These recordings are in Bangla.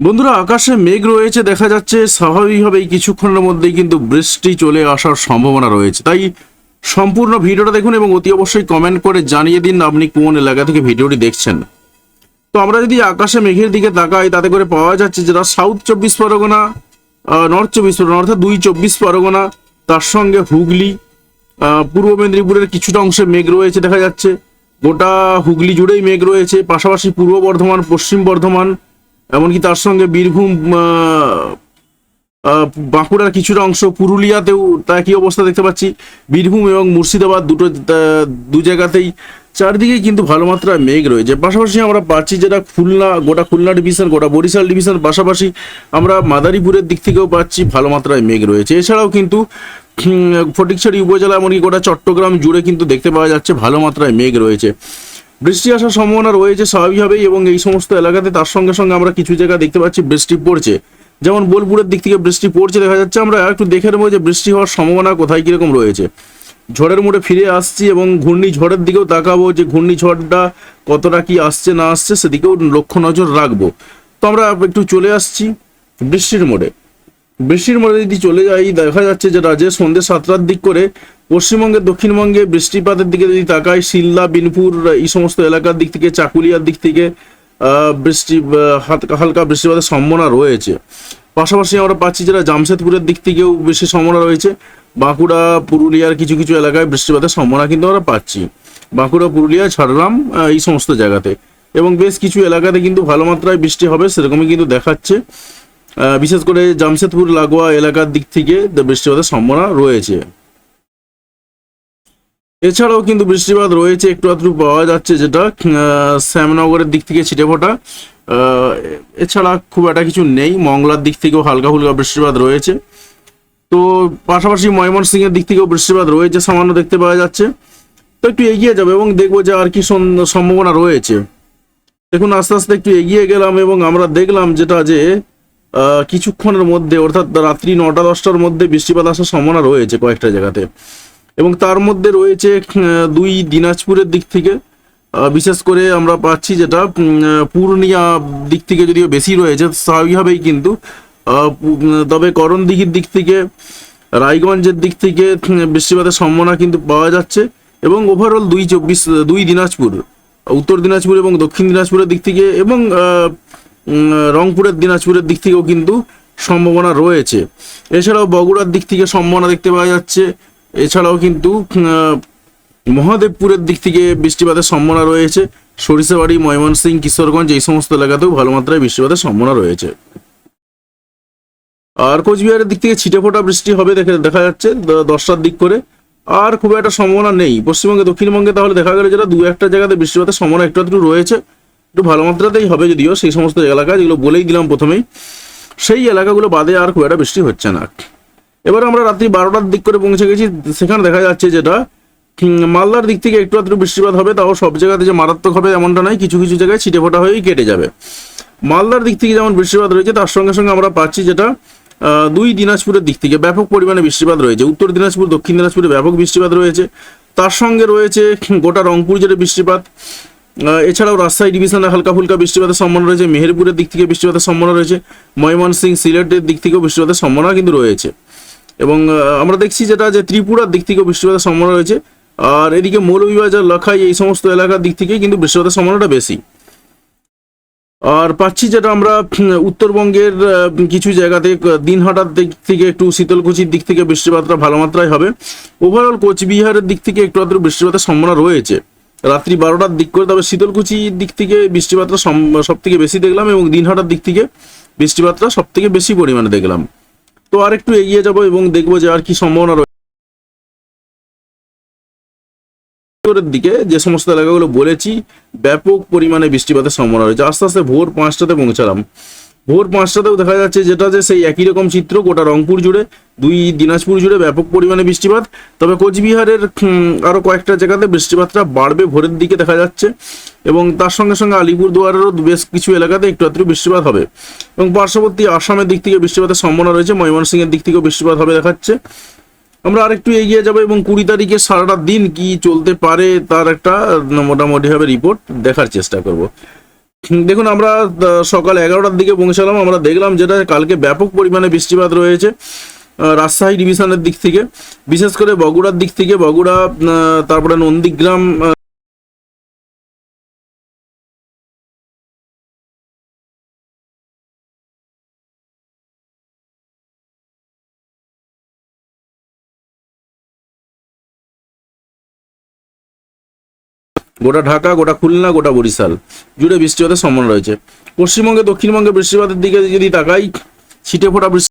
বন্ধুরা, আকাশে মেঘ রয়েছে, দেখা যাচ্ছে স্বাভাবিকভাবেই কিছুক্ষণের মধ্যেই কিন্তু বৃষ্টি চলে আসার সম্ভাবনা রয়েছে। তাই সম্পূর্ণ ভিডিওটা দেখুন এবং অতি অবশ্যই কমেন্ট করে জানিয়ে দিন আপনি কোন এলাকা থেকে ভিডিওটি দেখছেন। তো আমরা যদি আকাশে মেঘের দিকে তাকাই, তাতে করে পাওয়া যাচ্ছে যেটা সাউথ চব্বিশ পরগনা নর্থ চব্বিশ পরগনা, অর্থাৎ দুই চব্বিশ পরগনা, তার সঙ্গে হুগলি পূর্ব মেদিনীপুরের কিছুটা অংশে মেঘ রয়েছে, দেখা যাচ্ছে। গোটা হুগলি জুড়েই মেঘ রয়েছে, পাশাপাশি পূর্ব বর্ধমান, পশ্চিম বর্ধমান এমনকি তার সঙ্গে বীরভূম বাঁকুড়ার কিছুটা অংশ, পুরুলিয়াতেও তা একই অবস্থা দেখতে পাচ্ছি। বীরভূম এবং মুর্শিদাবাদ দুটো দু জায়গাতেই চারদিকেই কিন্তু ভালো মাত্রায় মেঘ রয়েছে। পাশাপাশি আমরা পাচ্ছি যেটা খুলনা, গোটা খুলনা ডিভিশন, গোটা বরিশাল ডিভিশন, পাশাপাশি আমরা মাদারীপুরের দিক থেকেও পাচ্ছি ভালো মাত্রায় মেঘ রয়েছে। এছাড়াও কিন্তু ফটিকছড়ি উপজেলা, এমনকি গোটা চট্টগ্রাম জুড়ে কিন্তু দেখতে পাওয়া যাচ্ছে ভালো মাত্রায় মেঘ রয়েছে। বৃষ্টি আসার সম্ভাবনা রয়েছে স্বাভাবিকভাবেই এবং এই সমস্ত এলাকাতে তার সঙ্গে সঙ্গে আমরা কিছু জায়গা দেখতে পাচ্ছি বৃষ্টি পড়ছে। যেমন বোলপুরের দিক থেকে বৃষ্টি পড়ছে দেখা যাচ্ছে। আমরা একটু দেখে নেব যে বৃষ্টি হওয়ার সম্ভাবনা কোথায় কীরকম রয়েছে। ঝড়ের মোড়ে ফিরে আসছি এবং ঘূর্ণিঝড়ের দিকেও তাকাবো যে ঘূর্ণিঝড়টা কতটা কি আসছে না আসছে সেদিকেও লক্ষ্য নজর রাখব। তো আমরা একটু চলে আসছি বৃষ্টির মোড়ে। বৃষ্টির মোড়ে যদি চলে যাই, দেখা যাচ্ছে যে রাজ্যে সন্ধ্যে সাতটার দিক করে পশ্চিমবঙ্গের দক্ষিণবঙ্গে বৃষ্টিপাতের দিকে যদি তাকাই সিল্লা বিনপুর, এই সমস্ত এলাকার দিক থেকে, চাকুলিয়ার দিক থেকে বৃষ্টি হালকা বৃষ্টিপাতের সম্ভাবনা রয়েছে। পাশাপাশি আমরা পাচ্ছি যেটা জামশেদপুরের দিক থেকেও বেশি সম্ভাবনা রয়েছে। বাঁকুড়া, পুরুলিয়ার কিছু কিছু এলাকায় বৃষ্টিপাতের সম্ভাবনা কিন্তু আমরা পাচ্ছি। বাঁকুড়া, পুরুলিয়া, ঝাড়গ্রাম এই সমস্ত জায়গাতে। এবং বেশ কিছু এলাকাতে কিন্তু ভালো মাত্রায় বৃষ্টি হবে সেরকমই কিন্তু দেখাচ্ছে। বিশেষ করে জামশেদপুর, লাগোয়া এলাকার দিক থেকে বৃষ্টিপাতের সম্ভাবনা রয়েছে। এছাড়াও কিন্তু বৃষ্টিপাত রয়েছে, একটু আধটু পাওয়া যাচ্ছে যেটা শ্যামনগরের দিক থেকে ছিটে ফোটা। এছাড়া খুব একটা কিছু নেই, মংলার দিক থেকেও হালকা ফুলকা বৃষ্টিপাত রয়েছে। তো পাশাপাশি ময়মনসিংহের দিক থেকেও বৃষ্টিপাত রয়েছে, সামান্য দেখতে পাওয়া যাচ্ছে। তো একটু এগিয়ে যাবে এবং দেখব যে আর কি সম্ভাবনা রয়েছে। দেখুন, আস্তে আস্তে একটু এগিয়ে গেলাম এবং আমরা দেখলাম যেটা যে কিছুক্ষণের মধ্যে, অর্থাৎ রাত্রি নটা দশটার মধ্যে বৃষ্টিপাত আসার সম্ভাবনা রয়েছে কয়েকটা জায়গাতে। এবং তার মধ্যে রয়েছে দুই দিনাজপুরের দিক থেকে। বিশেষ করে আমরা পাচ্ছি যেটা পূর্ণিয়া দিক থেকে যদিও বেশি রয়েছে, স্বাভাবিকভাবেই কিন্তু তবে করণদিঘির দিক থেকে, রায়গঞ্জের দিক থেকে বৃষ্টিপাতের সম্ভাবনা কিন্তু পাওয়া যাচ্ছে। এবং ওভারঅল দুই চব্বিশ, দুই দিনাজপুর, উত্তর দিনাজপুর এবং দক্ষিণ দিনাজপুরের দিক থেকে এবং রংপুরের দিনাজপুরের দিক থেকেও কিন্তু সম্ভাবনা রয়েছে। এছাড়াও বগুড়ার দিক থেকে সম্ভাবনা দেখতে পাওয়া যাচ্ছে। এছাড়াও কিন্তু মহাদেবপুরের দিক থেকে বৃষ্টিপাতের সম্ভাবনা রয়েছে। সরিষাবাড়ি ময়মনসিং কিশোরগঞ্জ, এই সমস্ত এলাকাতেও ভালো মাত্রায় বৃষ্টিপাতের সম্ভাবনা রয়েছে। আর কোচবিহারের দিক থেকে ছিটে ফোটা বৃষ্টি হবে দেখে দেখা যাচ্ছে দশটার দিক করে। আর খুব একটা সম্ভাবনা নেই। পশ্চিমবঙ্গে, দক্ষিণবঙ্গে তাহলে দেখা গেল যেটা দু একটা জায়গাতে বৃষ্টিপাতের সম্ভাবনা একটু একটু রয়েছে। একটু ভালো মাত্রাতেই হবে যদিও সেই সমস্ত এলাকা, যেগুলো বলেই দিলাম প্রথমেই, সেই এলাকাগুলো বাদে আর খুব একটা বৃষ্টি হচ্ছে না। এবার আমরা রাত্রি বারোটার দিক করে পৌঁছে গেছি। সেখানে দেখা যাচ্ছে যেটা মালদার দিক থেকে একটু আধটু বৃষ্টিপাত হবে, তাও সব জায়গাতে যে মারাত্মক হবে এমনটা নয়, কিছু কিছু জায়গায় ছিটে ফোটা হয়েই কেটে যাবে। মালদার দিক থেকে যেমন বৃষ্টিপাত রয়েছে, তার সঙ্গে সঙ্গে আমরা পাচ্ছি যেটা দুই দিনাজপুরের দিক থেকে ব্যাপক পরিমাণে বৃষ্টিপাত রয়েছে। উত্তর দিনাজপুর, দক্ষিণ দিনাজপুরে ব্যাপক বৃষ্টিপাত রয়েছে। তার সঙ্গে রয়েছে গোটা রংপুর জুড়ে বৃষ্টিপাত। এছাড়াও রাজশাহী ডিভিশনে হালকা ফুলকা বৃষ্টিপাতের সম্ভাবনা রয়েছে। মেহেরপুরের দিক থেকে বৃষ্টিপাতের সম্ভাবনা রয়েছে। ময়মনসিং সিলেটের দিক থেকেও বৃষ্টিপাতের সম্ভাবনা কিন্তু রয়েছে। এবং আমরা দেখছি যেটা যে ত্রিপুরার দিক থেকেও বৃষ্টিপাতের সম্ভাবনা রয়েছে। আর এদিকে মৌলভীবাজার লখাই এই সমস্ত এলাকার দিক থেকেই কিন্তু বৃষ্টিপাতের সম্ভাবনাটা বেশি। আর পাচ্ছি যেটা আমরা উত্তরবঙ্গের কিছু জায়গাতে আহ, দিনহাটার দিক থেকে একটু শীতলকুচির দিক থেকে বৃষ্টিপাতটা ভালো মাত্রায় হবে। ওভারঅল কোচবিহারের দিক থেকে একটু আধটু বৃষ্টিপাতের সম্ভাবনা রয়েছে। রাত্রি বারোটার দিক করে তবে শীতলকুচির দিক থেকে বৃষ্টিপাতটা সব থেকে বেশি দেখলাম এবং দিন দিনহাটার দিক থেকে বৃষ্টিপাতটা সব থেকে বেশি পরিমাণে দেখলাম। তো আর একটু এগিয়ে যাব এবং দেখব যে আর কি সম্ভাবনা রয়েছে দিকে যে সমস্ত এলাকাগুলো বলেছি, ব্যাপক পরিমাণে বৃষ্টিপাতের সম্ভাবনা রয়েছে। আস্তে আস্তে ভোর পাঁচটাতে পৌঁছালাম। ভোর পাঁচটাতেও দেখা যাচ্ছে যেটা যে সেই একই রকম চিত্র গোটা রংপুর জুড়ে দুই দিনাজপুর জুড়ে ব্যাপক পরিমাণে বৃষ্টিপাত। তবে কোচবিহারের উম, আরও কয়েকটা জায়গাতে বৃষ্টিপাতটা বাড়বে ভোরের দিকে দেখা যাচ্ছে। এবং তার সঙ্গে সঙ্গে আলিপুরদুয়ারেরও বেশ কিছু এলাকাতে একটু আধটু বৃষ্টিপাত হবে। এবং পার্শ্ববর্তী আসামের দিক থেকে বৃষ্টিপাতের সম্ভাবনা রয়েছে ময়মনসিংহের দিক থেকেও বৃষ্টিপাত হবে দেখাচ্ছে। আমরা আরেকটু এগিয়ে যাব এবং কুড়ি তারিখে সারাটা দিন কি চলতে পারে তার একটা মোটামুটি ভাবে রিপোর্ট দেখার চেষ্টা করব। দেখুন, আমরা সকাল এগারোটার দিকে পৌঁছালাম। আমরা দেখলাম যেটা কালকে ব্যাপক পরিমাণে বৃষ্টিপাত রয়েছে রাজশাহী ডিভিশনের দিক থেকে। বিশেষ করে বগুড়ার দিক থেকে, বগুড়া তারপরে নন্দীগ্রাম গোটা ঢাকা, গোটা খুলনা, গোটা বরিশাল। জুড়ে বৃষ্টিপাতের সম্ভাবনা রয়েছে। পশ্চিমবঙ্গে, দক্ষিণবঙ্গে বৃষ্টিপাতের দিকে যদি তাকাই, ছিটে ফোটা বৃষ্টি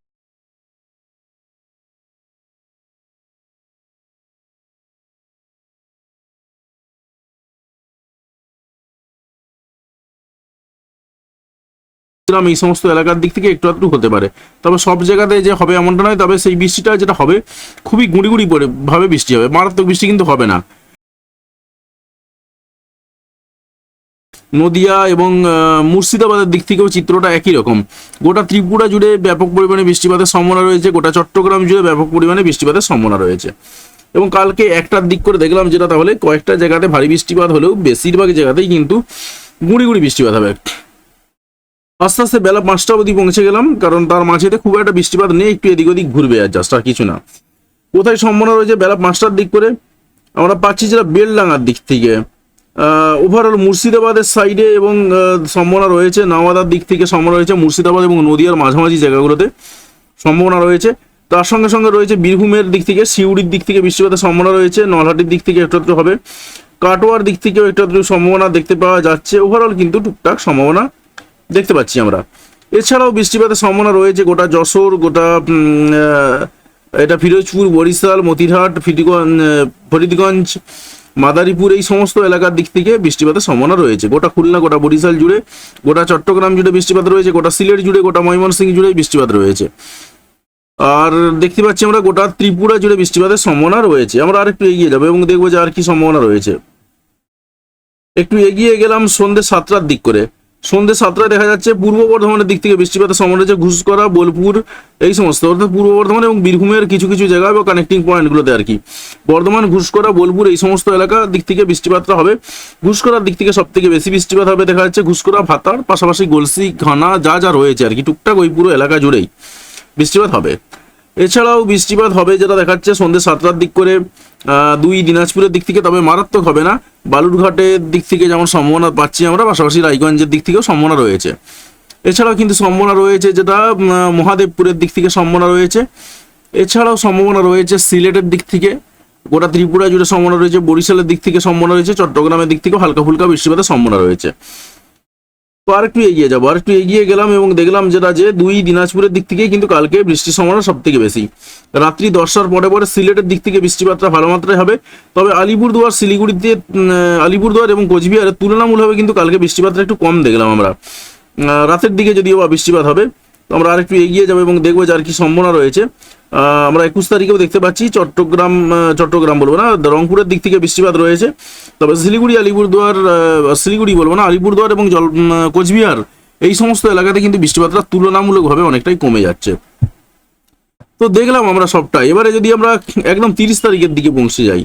এই সমস্ত এলাকার দিক থেকে একটু একটু হতে পারে। তবে সব জায়গাতে যে হবে এমনটা নয়, তবে সেই বৃষ্টিটা যেটা হবে, খুবই গুঁড়ি গুঁড়ি ভাবে বৃষ্টি হবে। মারাত্মক বৃষ্টি কিন্তু হবে না। নদিয়া এবং মুর্শিদাবাদের দিক থেকেও চিত্রটা একই রকম। গোটা ত্রিপুরা জুড়ে ব্যাপক পরিমাণে বৃষ্টিপাতের সম্ভাবনা রয়েছে, গোটা চট্টগ্রাম জুড়ে ব্যাপক পরিমাণে বৃষ্টিপাতের সম্ভাবনা রয়েছে। এবং কালকে একটার দিক করে দেখলাম যেটা, তাহলে কয়েকটা জায়গাতে ভারী বৃষ্টিপাত হলেও বেশিরভাগ জায়গাতেই কিন্তু গুঁড়ি গুঁড়ি বৃষ্টিপাত হবে। আস্তে আস্তে বেলা পাঁচটা অবধি পৌঁছে গেলাম, কারণ তার মাঝেতে খুব একটা বৃষ্টিপাত নেই, একটু এদিক ওদিক ঘুরবে আর জাস্ট আর কিছু না। কোথায় সম্ভাবনা রয়েছে? বেলা পাঁচটার দিক করে আমরা পাচ্ছি যেটা বেলডাঙ্গার দিক থেকে। ওভারঅল মুর্শিদাবাদের সাইডে এবং সম্ভাবনা রয়েছে, নাওয়াদার দিক থেকে সম্ভাবনা রয়েছে মুর্শিদাবাদ এবং নদিয়ার মাঝামাঝি জায়গাগুলোতে সম্ভাবনা রয়েছে। তার সঙ্গে সঙ্গে রয়েছে বীরভূমের দিক থেকে, সিউড়ির দিক থেকে বৃষ্টিপাতের সম্ভাবনা রয়েছে, নলহাটির দিক থেকে একটু একটু হবে। কাটোয়ার দিক থেকেও একটু একটু সম্ভাবনা দেখতে পাওয়া যাচ্ছে। ওভারঅল কিন্তু টুকটাক সম্ভাবনা দেখতে পাচ্ছি আমরা। এছাড়াও বৃষ্টিপাতের সম্ভাবনা রয়েছে গোটা যশোর, গোটা এটা ফিরোজপুর, বরিশাল, মতিরহাট ফিটিগঞ্জ ফরিদগঞ্জ মাদারীপুর এই সমস্ত এলাকার দিক থেকে বৃষ্টিপাতের সম্ভাবনা রয়েছে। গোটা খুলনা, গোটা বরিশাল জুড়ে, গোটা চট্টগ্রাম জুড়ে বৃষ্টিপাত রয়েছে, গোটা সিলেট জুড়ে, গোটা ময়মনসিংহ জুড়ে বৃষ্টিপাত রয়েছে। আর দেখতে পাচ্ছি আমরা গোটা ত্রিপুরা জুড়ে বৃষ্টিপাতের সম্ভাবনা রয়েছে। আমরা আর একটু এগিয়ে যাব এবং দেখব যে আর কি সম্ভাবনা রয়েছে। একটু এগিয়ে গেলাম সন্ধ্যে সাতটার দিক করে। সন্ধ্যে সাতটায় দেখা যাচ্ছে পূর্ব বর্ধমানের দিক থেকে বৃষ্টিপাতের সম্ভাবনা রয়েছে। ঘুষকরা, বোলপুর, এই সমস্ত, অর্থাৎ পূর্ব বর্ধমান এবং বীরভূমের কিছু কিছু জায়গা বা কানেক্টিং পয়েন্টগুলোতে আর কি। বর্ধমান, ঘুষকরা, বোলপুর এই সমস্ত এলাকা দিক থেকে বৃষ্টিপাতটা হবে। ঘুষকরার দিক থেকে সব থেকে বেশি বৃষ্টিপাত হবে দেখা যাচ্ছে ঘুষকরা, ভাতার, পাশাপাশি গলসি, ঘানা, যা যা রয়েছে আর কি, টুকটাক ওই পুরো এলাকা জুড়েই বৃষ্টিপাত হবে। এছাড়াও বৃষ্টিপাত হবে, যেটা দেখাচ্ছে সন্ধ্যে সাতটার দিক করে দুই দিনাজপুরের দিক থেকে, তবে মারাত্মক হবে না। বালুরঘাটের দিক থেকে যেমন সম্ভাবনা পাচ্ছি আমরা, পাশাপাশি রায়গঞ্জের দিক থেকেও সম্ভাবনা রয়েছে। এছাড়াও কিন্তু সম্ভাবনা রয়েছে যেটা মহাদেবপুরের দিক থেকে সম্ভাবনা রয়েছে। এছাড়াও সম্ভাবনা রয়েছে সিলেটের দিক থেকে, গোটা ত্রিপুরা জুড়ে সম্ভাবনা রয়েছে, বরিশালের দিক থেকে সম্ভাবনা রয়েছে, চট্টগ্রামের দিক থেকেও হালকা ফুলকা বৃষ্টিপাতের সম্ভাবনা রয়েছে। আর একটু এগিয়ে যাব আর একটু এগিয়ে গেলাম এবং দেখলাম যেটা যে দুই দিনাজপুরের দিক থেকেই কিন্তু কালকে বৃষ্টির সম্ভাবনা সব থেকে বেশি। রাত্রি দশটার পরে পরে সিলেটের দিক থেকে বৃষ্টিপাতটা ভালো মাত্রায় হবে। তবে আলিপুরদুয়ার, শিলিগুড়িতে আলিপুরদুয়ার এবং কোচবিহারের তুলনামূলকভাবে কিন্তু কালকে বৃষ্টিপাতটা একটু কম দেখলাম আমরা। রাতের দিকে যদিও বা বৃষ্টিপাত হবে আমরা আরেকটু এগিয়ে যাব এবং দেখব যে আর কি সম্ভাবনা রয়েছে। আমরা একুশ তারিখেও দেখতে পাচ্ছি চট্টগ্রাম চট্টগ্রাম বলব না, রংপুরের দিক থেকে বৃষ্টিপাত রয়েছে। তবে শিলিগুড়ি, আলিপুরদুয়ার শিলিগুড়ি বলব না, আলিপুরদুয়ার এবং জল কোচবিহার, এই সমস্ত এলাকাতে কিন্তু বৃষ্টিপাতটা তুলনামূলকভাবে অনেকটাই কমে যাচ্ছে। তো দেখলাম আমরা সবটাই। এবারে যদি আমরা একদম তিরিশ তারিখের দিকে পৌঁছে যাই।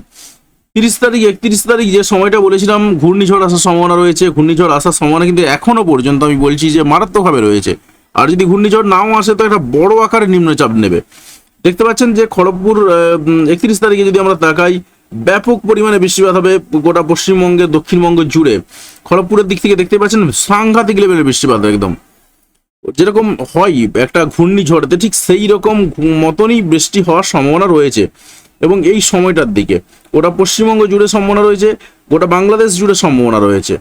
তিরিশ তারিখ, একত্রিশ তারিখ যে সময়টা বলেছিলাম, ঘূর্ণিঝড় আসার সম্ভাবনা রয়েছে। ঘূর্ণিঝড় আসার সম্ভাবনা কিন্তু এখনও পর্যন্ত আমি বলছি যে মারাত্মকভাবে রয়েছে। আর যদি ঘূর্ণিঝড় নাও আসে, তো একটা বড় আকারে নিম্নচাপ নেবে। দেখতে পাচ্ছেন যে খড়গপুর একত্রিশ তারিখে যদি আমরা তাকাই, ব্যাপক পরিমাণে বৃষ্টিপাত হবে গোটা পশ্চিমবঙ্গে, দক্ষিণবঙ্গ জুড়ে। খড়গপুরের দিক থেকে দেখতে পাচ্ছেন সাংঘাতিক লেভেলের বৃষ্টিপাত একদম। যেরকম হয় একটা ঘূর্ণিঝড়তে, ঠিক সেই রকম মতনই বৃষ্টি হওয়ার সম্ভাবনা রয়েছে। এবং এই সময়টার দিকে গোটা পশ্চিমবঙ্গ জুড়ে সম্ভাবনা রয়েছে, গোটা বাংলাদেশ জুড়ে সম্ভাবনা রয়েছে।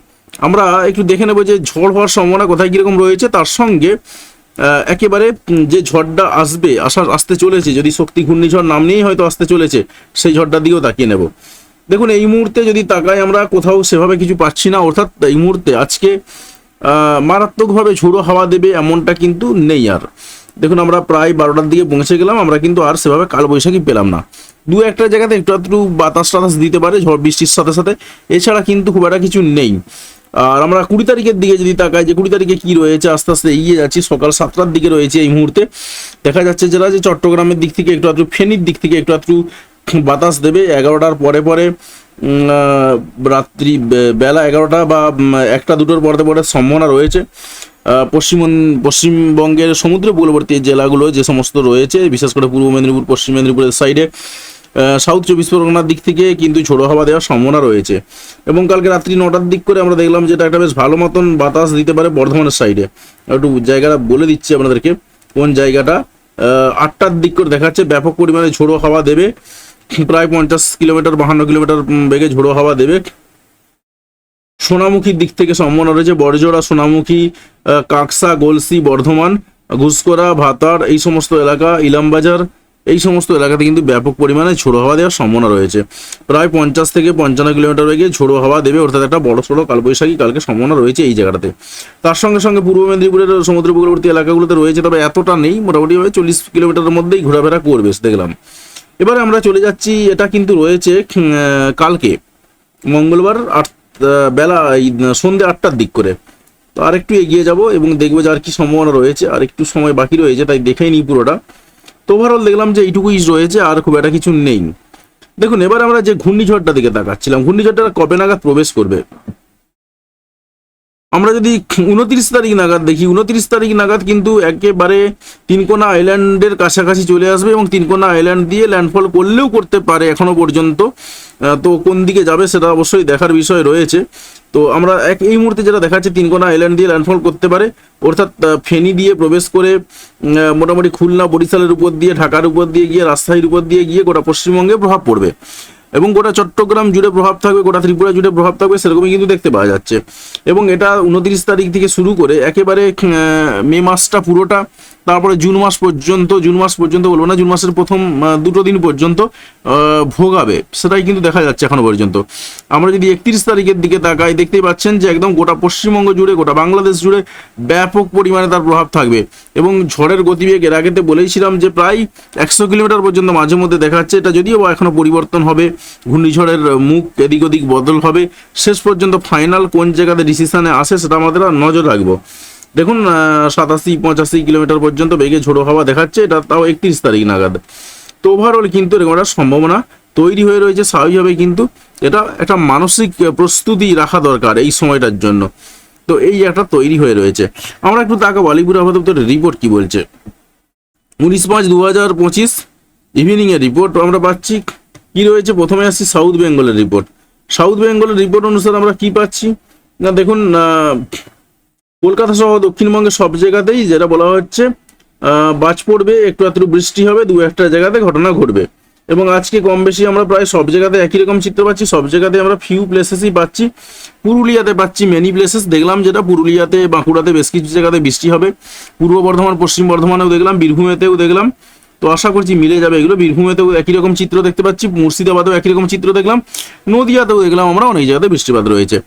আমরা একটু দেখে নেব যে ঝড় হওয়ার সম্ভাবনা কোথায় কীরকম রয়েছে। তার সঙ্গে একেবারে যে ঝড়টা আসবে, আসার আসতে চলেছে, যদি শক্তি ঘূর্ণিঝড় নাম নিয়েই হয়তো আসতে চলেছে, সেই ঝড়টার দিকেও তাকিয়ে নেব। দেখুন, এই মুহূর্তে যদি তাকাই আমরা, কোথাও সেভাবে কিছু পাচ্ছি না, অর্থাৎ এই মুহূর্তে আজকে মারাত্মকভাবে ঝোড়ো হাওয়া দেবে এমনটা কিন্তু নেই আর। দেখুন, আমরা প্রায় বারোটার দিকে পৌঁছে গেলাম, আমরা কিন্তু আর সেভাবে কালবৈশাখী পেলাম না। দু একটা জায়গাতে একটু একটু বাতাস টাতাস দিতে পারে, ঝড় বৃষ্টির সাথে সাথে, এছাড়া কিন্তু খুব একটা কিছু নেই। আর আমরা কুড়ি তারিখের দিকে যদি তাকাই যে কুড়ি তারিখে কি রয়েছে, আস্তে আস্তে এগিয়ে যাচ্ছি, সকাল সাতটার দিকে রয়েছে এই মুহূর্তে। দেখা যাচ্ছে যেটা যে চট্টগ্রামের দিক থেকে একটু আধটু, ফেনীর দিক থেকে একটু আধটু বাতাস দেবে এগারোটার পরে পরে রাত্রি বেলা এগারোটা বা একটা দুটোর পরে পরে সম্ভাবনা রয়েছে। পশ্চিম পশ্চিমবঙ্গের সমুদ্র উপকূলবর্তী জেলাগুলো যে সমস্ত রয়েছে, বিশেষ করে পূর্ব মেদিনীপুর, পশ্চিম মেদিনীপুরের সাইডে সাউথ চব্বিশ পরগনার দিক থেকে কিন্তু ঝোড়ো হাওয়া দেওয়ার সম্ভাবনা রয়েছে। এবং কালকে রাত্রি নটার দিক করে আমরা দেখলাম যেটা একটা বেশ ভালো মতন বাতাস দিতে পারে বর্ধমানের সাইডে একটু জায়গাটা বলে দিচ্ছি আপনাদেরকে, কোন জায়গাটা? আটটার দিক করে দেখাচ্ছে, ব্যাপক পরিমাণে ঝোড়ো হাওয়া দেবে। প্রায় পঞ্চাশ কিলোমিটার, বাহান্ন কিলোমিটার বেগে ঝোড়ো হাওয়া দেবে। সোনামুখীর দিক থেকে সম্ভাবনা রয়েছে, বড়জোড়া, সোনামুখী কাকসা, গলসি, বর্ধমান ঘুষকরা ভাতার, এই সমস্ত এলাকা, ইলামবাজার এই সমস্ত এলাকাতে কিন্তু ব্যাপক পরিমাণে ঝোড়ো হাওয়া দেওয়ার সম্ভাবনা রয়েছে। প্রায় পঞ্চাশ থেকে পঞ্চান্ন কিলোমিটার বেগে ঝোড়ো হাওয়া দেবে, অর্থাৎ একটা বড় সড়ো কালবৈশাখী কালকে সম্ভাবনা রয়েছে এই জায়গাটাতে। তার সঙ্গে সঙ্গে পূর্ব মেদিনীপুরের সমুদ্র উপকূলবর্তী এলাকাগুলোতে রয়েছে, তবে এতটা নেই, মোটামুটি ভাবে চল্লিশ কিলোমিটারের মধ্যেই ঘোরাফেরা করবে দেখলাম। এবারে আমরা চলে যাচ্ছি, এটা কিন্তু রয়েছে কালকে, মঙ্গলবার আট বেলা, এই সন্ধ্যে আটটার দিক করে। তো আর একটু এগিয়ে যাব এবং দেখব যে আর কি সম্ভাবনা রয়েছে, আর একটু সময় বাকি রয়েছে, তাই দেখেই নিই পুরোটা। তো ওভারঅল দেখলাম যে এইটুকুই রয়েছে আর খুব একটা কিছু নেই। দেখুন, এবার আমরা যে ঘূর্ণিঝড়টা দিকে তাকাচ্ছিলাম, ঘূর্ণিঝড়টা কবে নাগাদ প্রবেশ করবে? আমরা যদি উনত্রিশ তারিখ নাগাদ দেখি, উনত্রিশ তারিখ নাগাদ কিন্তু একেবারে তিনকোনা আইল্যান্ডের কাছাকাছি চলে আসবে এবং তিনকোনা আইল্যান্ড দিয়ে ল্যান্ডফল করলেও করতে পারে এখনও পর্যন্ত। তো কোন দিকে যাবে সেটা অবশ্যই দেখার বিষয় রয়েছে। তো আমরা এক এই মুহূর্তে যেটা দেখাচ্ছে, তিনকোনা আইল্যান্ড দিয়ে ল্যান্ডফল করতে পারে। অর্থাৎ ফেনি দিয়ে প্রবেশ করে মোটামুটি খুলনা, বরিশালের উপর দিয়ে, ঢাকার উপর দিয়ে গিয়ে, রাজশাহীর উপর দিয়ে গিয়ে গোটা পশ্চিমবঙ্গে প্রভাব পড়বে। এবং গোটা চট্টগ্রাম জুড়ে প্রভাব থাকবে, গোটা ত্রিপুরা জুড়ে প্রভাব থাকবে, সেরকমই কিন্তু দেখতে পাওয়া যাচ্ছে। এবং এটা উনত্রিশ তারিখ থেকে শুরু করে একেবারে মে মাসটা পুরোটা, তারপরে জুন মাস পর্যন্ত, জুন মাস পর্যন্ত বলব না, জুন মাসের প্রথম দুটো দিন পর্যন্ত ভোগাবে সেটাই কিন্তু দেখা যাচ্ছে এখনও পর্যন্ত। আমরা যদি একত্রিশ তারিখের দিকে তাকাই, দেখতেই পাচ্ছেন যে একদম গোটা পশ্চিমবঙ্গ জুড়ে, গোটা বাংলাদেশ জুড়ে ব্যাপক পরিমাণে তার প্রভাব থাকবে। এবং ঝড়ের গতিবেগ এর আগেতে বলেইছিলাম যে প্রায় একশো কিলোমিটার পর্যন্ত মাঝে মধ্যে দেখাচ্ছে, এটা যদিও এখনও পরিবর্তন হবে। ঘূর্ণিঝড়ের মুখ এদিক ওদিক বদল হবে। শেষ পর্যন্ত ফাইনাল কোন জায়গাতে ডিসিশনে আসে সেটা আমাদের নজর রাখব। দেখুন সাতাশি, পঁচাশি কিলোমিটার পর্যন্ত বেগে ঝোড়ো হাওয়া দেখাচ্ছে, এটা তাও একত্রিশ তারিখ নাগাদ। তো ওভারঅল কিন্তু এরকম একটা সম্ভাবনা তৈরি হয়ে রয়েছে স্বাভাবিকভাবে কিন্তু এটা একটা মানসিক প্রস্তুতি রাখা দরকার এই সময়টার জন্য। তো এই একটা তৈরি হয়ে রয়েছে। আমরা একটু তাকাবো আলিপুর আবহাওয়া রিপোর্ট কি বলছে? উনিশ পাঁচ দু হাজার পঁচিশ ইভিনিং এর রিপোর্ট আমরা পাচ্ছি। কি রয়েছে? প্রথমে আসছি সাউথ বেঙ্গলের রিপোর্ট সাউথ বেঙ্গলের রিপোর্ট অনুসারে আমরা কি পাচ্ছি? না, দেখুন কলকাতা সহ দক্ষিণবঙ্গের সব জায়গাতেই যেটা বলা হচ্ছে বাজ পড়বে, একটু একটু বৃষ্টি হবে, দু একটা জায়গাতে ঘটনা ঘটবে। এবং আজকে কম বেশি আমরা প্রায় সব জায়গাতে একই রকম চিত্র পাচ্ছি, সব জায়গাতে আমরা ফিউ প্লেসেসই পাচ্ছি। পুরুলিয়াতে পাচ্ছি মেনি প্লেসেস দেখলাম যেটা পুরুলিয়াতে, বাঁকুড়াতে বেশ কিছু জায়গাতে বৃষ্টি হবে। পূর্ব বর্ধমান, পশ্চিম বর্ধমানেও দেখলাম, বীরভূমেতেও দেখলাম। তো আশা করছি মিলে যাবে এগুলো। বীরভূমেতেও একই রকম চিত্র দেখতে পাচ্ছি, মুর্শিদাবাদেও একই রকম চিত্র দেখলাম, নদিয়াতেও দেখলাম আমরা অনেক জায়গাতে বৃষ্টিপাত রয়েছে।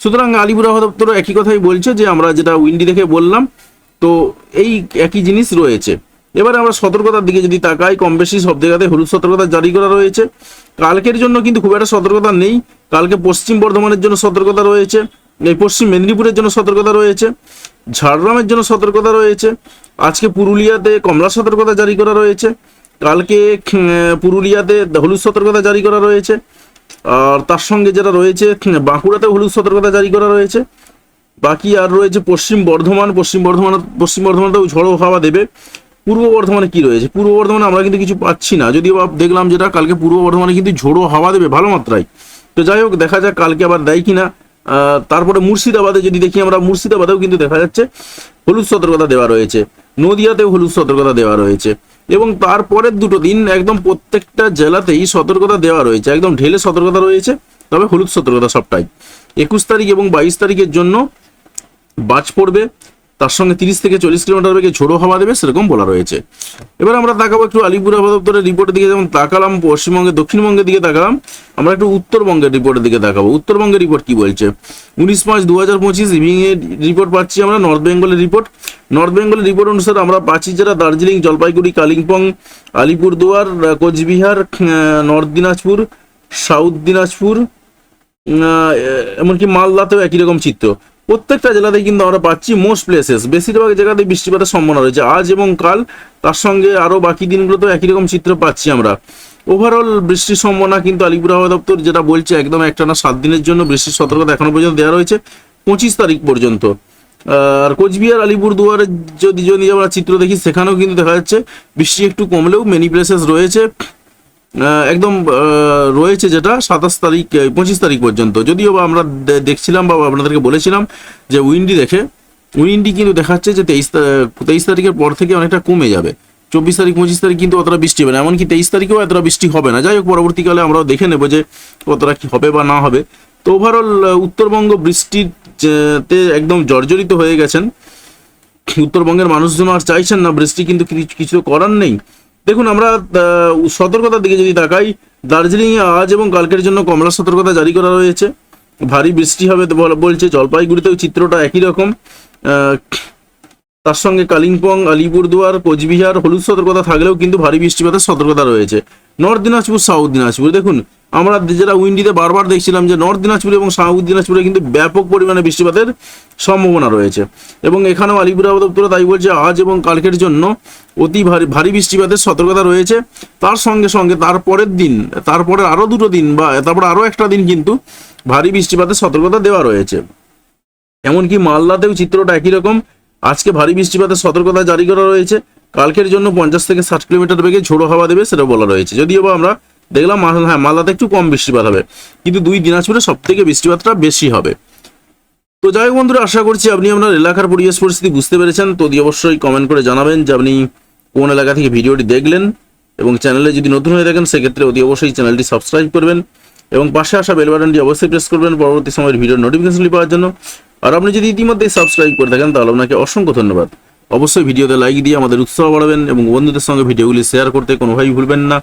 সুতরাং আলিপুর দপ্তর একই কথাই বলছে যে, আমরা যেটা উইন্ডি দেখে বললাম, তো এই একই জিনিস রয়েছে। এবারে আমরা সতর্কতার দিকে যদি তাকাই, কম বেশি সব জায়গাতে হলুদ সতর্কতা জারি করা রয়েছে। কালকের জন্য কিন্তু খুব একটা সতর্কতা নেই, কালকে পশ্চিম বর্ধমানের জন্য সতর্কতা রয়েছে, এই পশ্চিম মেদিনীপুরের জন্য সতর্কতা রয়েছে। ঝাড়গ্রামের জন্য সতর্কতা রয়েছে। আজকে পুরুলিয়াতে কমলা সতর্কতা জারি করা রয়েছে। কালকে পুরুলিয়াতে হলুদ সতর্কতা জারি করা রয়েছে। আর তার সঙ্গে যেটা রয়েছে বাঁকুড়াতে হলুদ সতর্কতা জারি করা রয়েছে। বাকি আর রয়েছে পশ্চিম বর্ধমান। পশ্চিম বর্ধমান, পশ্চিম বর্ধমানেও ঝড়ো হাওয়া দেবে। পূর্ব বর্ধমানে কি রয়েছে? পূর্ব বর্ধমানে আমরা কিন্তু কিছু পাচ্ছি না। যদিও দেখলাম যেটা, কালকে পূর্ব বর্ধমানে কিন্তু ঝোড়ো হাওয়া দেবে ভালো মাত্রায়। তো যাই হোক, দেখা যাক কালকে আবার দেয় কিনা। তারপরে মুর্শিদাবাদে যদি দেখি আমরা, মুর্শিদাবাদেও কিন্তু দেখা যাচ্ছে হলুদ সতর্কতা দেওয়া রয়েছে। নদিয়াতেও হলুদ সতর্কতা দেওয়া রয়েছে। এবং তারপরের দুটো দিন একদম প্রত্যেকটা জেলাতেই সতর্কতা দেওয়া রয়েছে। একদম ঢেলে সতর্কতা রয়েছে, তবে হলুদ সতর্কতা সবটাই। একুশ তারিখ এবং বাইশ তারিখের জন্য বাজ পড়বে। তার সঙ্গে তিরিশ থেকে চল্লিশ কিলোমিটার বেগে ঝোড়ো হাওয়া দেবে, সেরকম বলা রয়েছে। এবার আমরা তাকাবো একটু আলিপুর আবহাওয়া দপ্তরের রিপোর্টের দিকে, যেমন তাকালাম পশ্চিমবঙ্গের দক্ষিণবঙ্গের দিকে তাকালাম, আমরা একটু উত্তরবঙ্গের রিপোর্টের দিকে তাকাবো উত্তরবঙ্গের রিপোর্ট কি বলছে? উনিশ পাঁচ দু হাজার পঁচিশ ইভিনিং এর রিপোর্ট পাচ্ছি আমরা নর্থ বেঙ্গলের রিপোর্ট নর্থ বেঙ্গলের রিপোর্ট অনুসারে আমরা পাচ্ছি যেটা দার্জিলিং, জলপাইগুড়ি, কালিম্পং, আলিপুরদুয়ার, কোচবিহার নর্থ দিনাজপুর সাউথ দিনাজপুর এমনকি মালদাতেও একই রকম চিত্র। প্রত্যেকটা জেলাতেই কিন্তু আমরা পাচ্ছি মোস্ট প্লেসেস বেশিরভাগ জায়গাতে বৃষ্টিপাতের সম্ভাবনা রয়েছে। আজ এবং কাল তার সঙ্গে আরও বাকি দিনগুলোতেও একই রকম চিত্র পাচ্ছি আমরা। ওভারঅল বৃষ্টির সম্ভাবনা কিন্তু আলিপুর আবহাওয়া দপ্তর যেটা বলছে, একদম একটানা সাত দিনের জন্য বৃষ্টির সতর্কতা এখনও পর্যন্ত দেওয়া রয়েছে, পঁচিশ তারিখ পর্যন্ত। আর কোচবিহার, আলিপুর দুয়ারে যদি যদি আমরা চিত্র দেখি, সেখানেও কিন্তু দেখা যাচ্ছে বৃষ্টি একটু কমলেও মেনি প্লেসেস রয়েছে। একদম রয়েছে যেটা সাতাশ তারিখ পঁচিশ তারিখ পর্যন্ত। যদিও বা আমরা দেখছিলাম বা আপনাদেরকে বলেছিলাম যে উইন্ডি দেখে, উইন্ডি কিন্তু দেখাচ্ছে যে তেইশ তেইশ তারিখের পর থেকে অনেকটা কমে যাবে। চব্বিশ তারিখ, পঁচিশ তারিখ কিন্তু অতটা বৃষ্টি হবে না, এমনকি তেইশ তারিখেও এতটা বৃষ্টি হবে না। যাই হোক, পরবর্তীকালে আমরাও দেখে নেব যে কতটা কি হবে বা না হবে। তো ওভারঅল উত্তরবঙ্গ বৃষ্টির যে- তে একদম জর্জরিত হয়ে গেছেন। উত্তরবঙ্গের মানুষজন আর চাইছেন না বৃষ্টি, কিন্তু কিছু করার নেই। দেখুন, আমরা সতর্কতার দিকে যদি তাকাই দার্জিলিং এ আজ এবং কালকের জন্য কমলা সতর্কতা জারি করা রয়েছে। ভারী বৃষ্টি হবে বলছে জলপাইগুড়িতেও চিত্রটা একই রকম। তার সঙ্গে কালিম্পং, আলিপুরদুয়ার, কোচবিহার, হলুদ সতর্কতা থাকলেও কিন্তু ভারী বৃষ্টিপাতের সতর্কতা রয়েছে। North Dinajpur, south Dinajpur. দেখুন আমরা যেটা উইন্ডিতে বারবার দেখছিলাম যে নর্থ দিনাজপুর এবং সাউথ দিনাজপুরে কিন্তু ব্যাপক পরিমাণে বৃষ্টিপাতের সম্ভাবনা রয়েছে। এবং এখানেও আলিপুর আবহাওয়া দপ্তর তাই বলছে, আজ এবং কালকের জন্য অতি ভারী ভারী বৃষ্টিপাতের সতর্কতা রয়েছে। তার সঙ্গে সঙ্গে তারপরের দিন তারপরে আরও দুটো দিন বা তারপরে আরও একটা দিন কিন্তু ভারী বৃষ্টিপাতের সতর্কতা দেওয়া রয়েছে। এমনকি মালদাতেও চিত্রটা একই রকম। আজকে ভারী বৃষ্টিপাতের সতর্কতা জারি করা রয়েছে। কালকের জন্য পঞ্চাশ থেকে ষাট কিলোমিটার বেগে ঝোড়ো হাওয়া দেবে সেটা বলা রয়েছে। যদিও বা আমরা দেখলাম মাল- হ্যাঁ মালদাতে একটু কম বৃষ্টিপাত হবে। কিন্তু দুই দিনাজপুরে সব থেকে বৃষ্টিপাতটা বেশি হবে। তো যাই হোক বন্ধুরা, আশা করছি আপনি আপনার এলাকার পরিবেশ পরিস্থিতি বুঝতে পেরেছেন। তো দিয়ে অবশ্যই কমেন্ট করে জানাবেন যে আপনি কোন এলাকা থেকে ভিডিওটি দেখলেন। এবং চ্যানেলে যদি নতুন হয়ে থাকেন, সেক্ষেত্রে অতি অবশ্যই চ্যানেলটি সাবস্ক্রাইব করবেন। এবং পাশে আসা বেল বাটনটি অবশ্যই প্রেস করবেন পরবর্তী সময়ের ভিডিওর নোটিফিকেশন পাওয়ার জন্য। আর আপনি যদি ইতিমধ্যে সাবস্ক্রাইব করে থাকেন, তাহলে আপনাকে অসংখ্য ধন্যবাদ। অবশ্যই ভিডিওতে লাইক দিয়ে আমাদের উৎসাহ বাড়াবেন এবং বন্ধুদের সঙ্গে ভিডিওগুলি শেয়ার করতে কোনোভাবেই ভুলবেন না।